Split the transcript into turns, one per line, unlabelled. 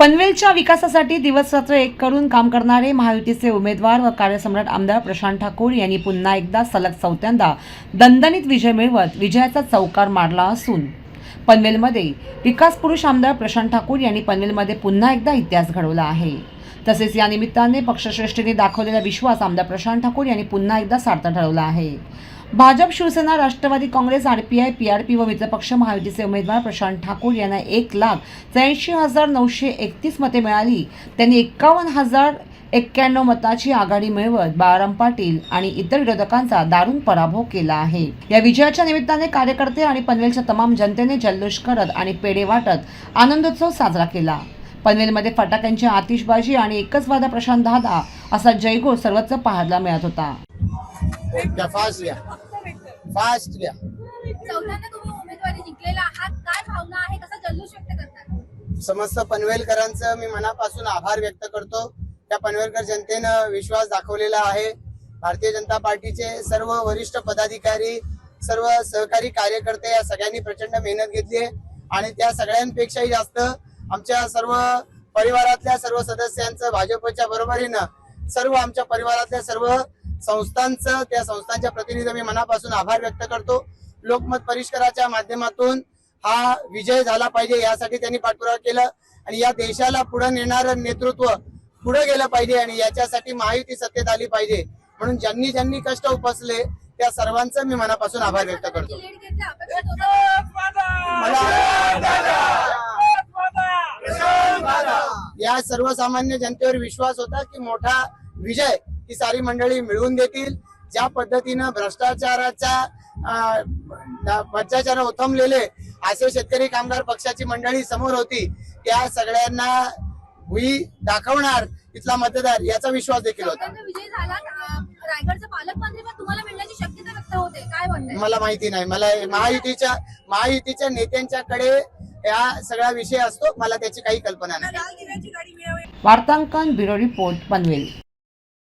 पनवेलच्या विकासासाठी दिवसरात्र एक करून काम करणारे महायुतीचे उमेदवार व कार्यसम्राट आमदार प्रशांत ठाकूर यांनी पुन्हा एकदा सलग चौथ्यांदा दणदणीत विजय मिळवत विजयाचा चौकार मारला असून पनवेलमध्ये विकास पुरुष आमदार प्रशांत ठाकूर यांनी पनवेलमध्ये पुन्हा एकदा इतिहास घडवला आहे. तसेच या निमित्ताने पक्षश्रेष्ठीने दाखवलेला विश्वास आमदार प्रशांत ठाकूर यांनी पुन्हा एकदा सार्थ ठरवला आहे. Bhajap Shivsena Rashtrawadi Congress RPI PRP व मित्रपक्ष महायुतीचे उमेदवार प्रशांत ठाकूर यांना एक लाख त्र्याऐंशी हजार नऊशे एकतीस मते मिळाली. त्यांनी एक्कावन्न हजार एक्क्याण्णव मताची आघाडी मिळवत बाळाराम पाटील आणि इतर विरोधकांचा दारुण पराभव केला आहे. या विजयाच्या निमित्ताने कार्यकर्ते आणि पनवेलच्या तमाम जनतेने जल्लोष करत आणि पेढे वाटत आनंदोत्सव साजरा केला. पनवेलमध्ये फटाक्यांची आतिषबाजी आणि एकच वादा प्रशांत दादा असा जयघोष सर्वत्र पाहायला मिळत होता.
घ्या फास्ट घ्या फास्ट घ्या
चौथ्यांदा तुम्ही उमेदवारी जिंकलेला आहात. काय भावना आहे? कसा जल्लोष व्यक्त करतात?
समस्त पनवेलकरांचं मी मनापासून आभार व्यक्त करतो. त्या पनवेलकर जनतेनं विश्वास दाखवलेला आहे. भारतीय जनता पार्टीचे सर्व वरिष्ठ पदाधिकारी सर्व सहकारी कार्यकर्ते या सगळ्यांनी प्रचंड मेहनत घेतली आहे. आणि त्या सगळ्यांपेक्षाही जास्त आमच्या सर्व परिवारातल्या सर्व सदस्यांचं भाजपच्या बरोबरीनं सर्व आमच्या परिवारातल्या सर्व संस्थांचं त्या संस्थांच्या प्रतिनिधी मी मनापासून आभार व्यक्त करतो. लोकमत परिष्काराच्या माध्यमातून हा विजय झाला पाहिजे यासाठी त्यांनी पाठपुरावा केला आणि या देशाला पुढे नेणारं नेतृत्व पुढे गेलं पाहिजे आणि याच्यासाठी महायुती सत्तेत आली पाहिजे. म्हणून ज्यांनी ज्यांनी कष्ट उपसले त्या सर्वांचं मी मनापासून आभार व्यक्त करतो. मला या सर्वसामान्य जनतेवर विश्वास होता की मोठा विजय ही सारी मंडळी मिळवून देतील. ज्या पद्धतीनं भ्रष्टाचाराच्या भ्रष्टाचार ओथंबलेले असे शेतकरी कामगार पक्षाची मंडळी समोर होती त्या सगळ्यांना भुई दाखवणार इथला मतदार याचा विश्वास देखील होता.
चौथ्यांदा विजय झाला. अं, रायगडचं पालकमंत्री पण तुम्हाला मिळण्याची शक्यता व्यक्त होते. काय म्हणताय?
मला माहिती नाही. मला महायुतीच्या महायुतीच्या नेत्यांच्याकडे या सगळा विषय असतो. मला त्याची काही कल्पना नाही.
वार्तांकन ब्युरो रिपोर्ट पनवेल.